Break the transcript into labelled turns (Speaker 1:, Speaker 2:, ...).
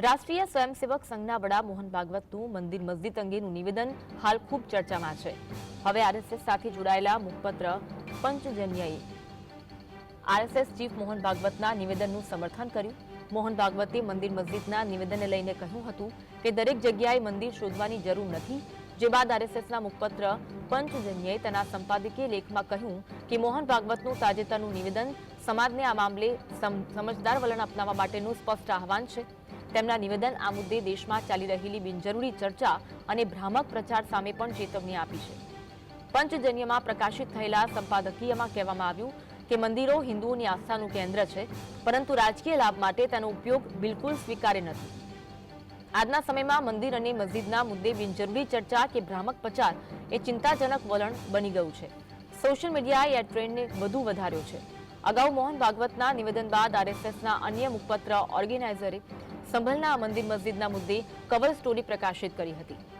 Speaker 1: રાષ્ટ્રીય સ્વયંસેવક સંઘના વડા મોહન ભાગવતનું મંદિર મસ્જિદ અંગેનું નિવેદન હાલ ખૂબ ચર્ચામાં છે. હવે આરએસએસ સાથે જોડાયેલા મુખપત્ર પંચજન્યએ આરએસએસ ચીફ મોહન ભાગવતના નિવેદનનું સમર્થન કર્યું. મોહન ભાગવતે મંદિર મસ્જિદના નિવેદનને લઈને કહ્યું હતું કે દરેક જગ્યાએ મંદિર શોધવાની જરૂર નથી. જે બાદ આરએસએસના મુખપત્ર પંચજન્યએ તેના સંપાદકીય લેખમાં કહ્યું કે મોહન ભાગવતનું તાજેતરનું નિવેદન સમાજને આ મામલે સમ- સમજદાર વલણ અપનાવવા માટેનું સ્પષ્ટ આહવાન છે. તેમના નિવેદન આ મુદ્દે દેશમાં ચાલી રહેલી બિનજરૂરી ચર્ચા અને ભ્રામક પ્રચાર સામે પણ ચેતવણી આપી છે. પંચજન્યમાં પ્રકાશિત થયેલા સંપાદકીયમાં કહેવામાં આવ્યું કે મંદિરો હિન્દુઓની આસ્થાનું કેન્દ્ર છે, પરંતુ રાજકીય લાભ માટે તેનો ઉપયોગ બિલકુલ સ્વીકાર્ય નથી. આજના સમયમાં મંદિર અને મસ્જિદના મુદ્દે બિનજરૂરી ચર્ચા કે ભ્રામક પ્રચાર એ ચિંતાજનક વલણ બની ગયું છે. સોશિયલ મીડિયાએ આ ટ્રેન્ડને વધુ વધાર્યો છે. અગાઉ મોહન ભાગવતના નિવેદન બાદ આરએસએસના અન્ય મુખપત્ર ઓર્ગેનાઇઝરે સંભલના મંદિર મસ્જિદના મુદ્દે કવર સ્ટોરી પ્રકાશિત કરી હતી.